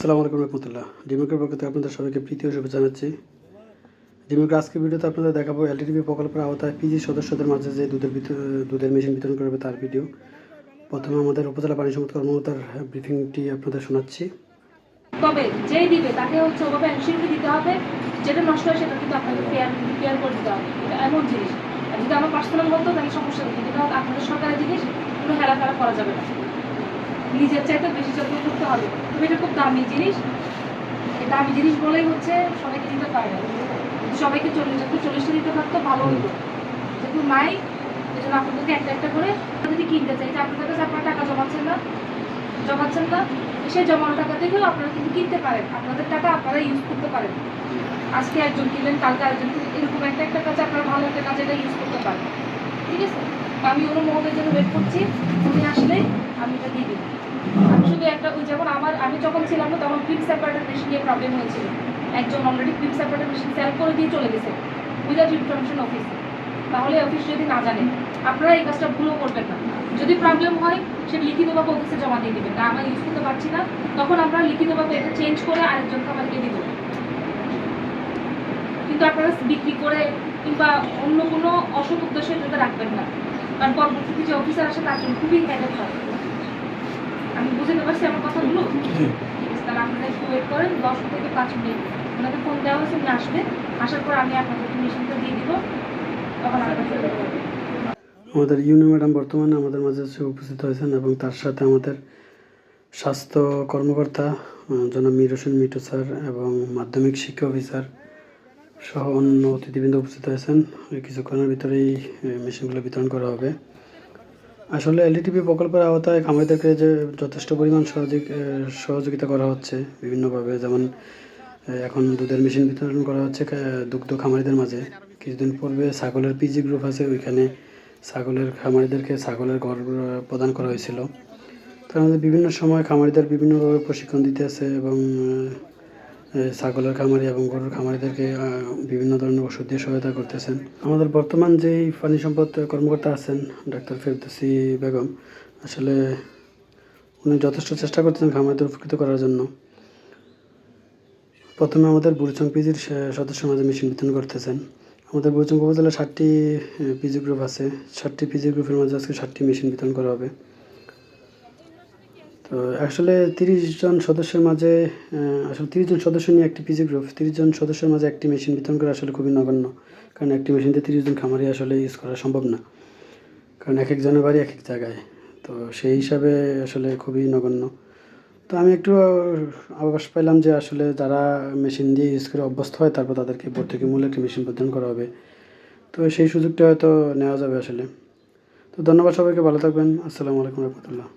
আসসালামু আলাইকুম রহমতুল্লাহ। ডিমিকের পক্ষ আপনাদের সবাইকে প্রীতি ও জানাচ্ছি। ডিমিকের আজকে ভিডিওতে আপনাদের দেখাবো এলটিডিপি প্রকল্পের আওতায় পিজি সদস্যদের মাঝে যে দুধের দুধের মেশিন বিতরণ করবে তার ভিডিও প্রথমে আমাদের উপজেলা পানি সম্পদ কর্মকর্তার ব্রিফিংটি আপনাদের শোনাচ্ছি। তবে দিবে, তাকে হচ্ছে ওভাবে দিতে হবে। যেটা নষ্ট হয়, সেটা কিন্তু আপনাকে করে দিতে হবে। এমন জিনিস। যদি আমার পার্সোনাল হতো, তাহলে সমস্যা নেই। কিন্তু আপনাদের সরকারের জিনিস, কোনো করা যাবে না। নিজের চাইতে বেশি যত্ন করতে হবে। তবে এটা খুব দামি জিনিস। দামি জিনিস বলেই হচ্ছে সবাইকে দিতে পারে। না সবাইকে চল্লিশ যদি চল্লিশটা দিতে পারতো, ভালো হতো। যেহেতু নাই এই জন্য আপনাদেরকে একটা একটা করে যদি কিনতে চাই। আপনাদের কাছে আপনারা টাকা জমাচ্ছেন না জমাচ্ছেন না, সেই জমানো টাকা থেকেও আপনারা কিন্তু কিনতে পারেন। আপনাদের টাকা আপনারা ইউজ করতে পারেন। আজকে একজন কিনলেন, কালকে আরেকজন এরকম একটা একটা কাজে আপনারা ভালো একটা কাজে এটা ইউজ করতে পারেন। ঠিক আছে? আমি অনু মহলের জন্য ওয়েট করছি। উনি আসলে আমি এটা দিয়ে দিই আমি শুধু একটা ওই যেমন আমার, আমি যখন ছিলাম না তখন পিপ সেপারেটার মেশিন নিয়ে প্রবলেম হয়েছিল। একজন already pip separator machine sell করে দিয়ে চলে গেছে উইদাউট ইনফরমেশন অফিস তাহলে অফিস যদি না জানে, আপনারা এই কাজটা ভুলও করবেন না। যদি প্রবলেম হয়, সে লিখিতভাবে অফিসে জমা দিয়ে দিবেন। না আমরা ইউজ করতে পারছি না। তখন আমরা লিখিতভাবে এটা চেঞ্জ করে আরেকজন খাবারকে দিব। কিন্তু আপনারা বিক্রি করে কিংবা অন্য কোনো অসৎ উদ্দেশ্যে এটাতে রাখবেন না। কারণ পরবর্তীতে যে অফিসার আসে তার জন্য খুবই হেডেক হয়। আমি বুঝতে পারছি আমার কথাগুলো ঠিক আছে তাহলে আপনারা একটু ওয়েট করেন দশ থেকে পাঁচ মিনিট। ওনাকে ফোন দেওয়া হয়েছে উনি আসবে। আসার পর আমি আপনাদেরকে মেশিনটা দিয়ে দিব। তখন আমাদের ইউনি ম্যাডাম বর্তমানে আমাদের মাঝে এসে উপস্থিত হয়েছেন এবং তার সাথে আমাদের স্বাস্থ্য কর্মকর্তা জনাব মির হোসেন মিটু স্যার এবং মাধ্যমিক শিক্ষা অফিসার সহ অন্য অতিথিবৃন্দ উপস্থিত হয়েছেন কিছুক্ষণের ভিতরেই মেশিনগুলো বিতরণ করা হবে। আসলে এলডিটিপি প্রকল্পের আওতায় খামারিদেরকে যে যথেষ্ট পরিমাণ সহযোগ সহযোগিতা করা হচ্ছে বিভিন্নভাবে। যেমন এখন দুধের মেশিন বিতরণ করা হচ্ছে দুগ্ধ খামারিদের মাঝে। কিছুদিন পূর্বে ছাগলের পিজি গ্রুপ আছে, ওইখানে ছাগলের খামারিদেরকে ছাগলের ঘর প্রদান করা হয়েছিল। তার মধ্যে বিভিন্ন সময় খামারিদের বিভিন্নভাবে প্রশিক্ষণ দিতে আছে এবং ছাগলের খামারি এবং গরুর খামারিদেরকে বিভিন্ন ধরনের ওষুধ দিয়ে সহায়তা করতেছেন। আমাদের বর্তমান যেই পানি সম্পদ কর্মকর্তা আছেন, ডাক্তার ফেরদৌসি বেগম, আসলে উনি যথেষ্ট চেষ্টা করতেছেন খামারিদের উপকৃত করার জন্য। প্রথমে আমাদের বুড়িচং পিজির সদস্য মাঝে মেশিন বিতরণ করতেছেন। আমাদের বুড়িচং উপজেলায় ষাটটি পিজি গ্রুপ আছে। ষাটটি পিজি গ্রুপের মাঝে আজকে ষাটটি মেশিন বিতরণ করা হবে। তো আসলে তিরিশ জন সদস্যের মাঝে আসলে তিরিশ জন সদস্য নিয়ে একটি পিজি গ্রুপ তিরিশ জন সদস্যের মাঝে একটি মেশিন বিতরণ করা আসলে খুবই নগণ্য। কারণ একটি মেশিন দিয়ে তিরিশ জন খামারি আসলে ইউজ করা সম্ভব না। কারণ এক একজনের বাড়ি এক এক জায়গায়। তো সেই হিসাবে আসলে খুবই নগণ্য। তো আমি একটু আভাস পাইলাম যে আসলে যারা মেশিন দিয়ে ইউজ করে অভ্যস্ত হয়, তারপর তাদেরকে ভর্তুকি মূল্যে একটি মেশিন বিতরণ করা হবে। তো সেই সুযোগটা হয়তো নেওয়া যাবে আসলে। তো ধন্যবাদ সবাইকে, ভালো থাকবেন। আসসালামু আলাইকুম রহমতুল্লাহ।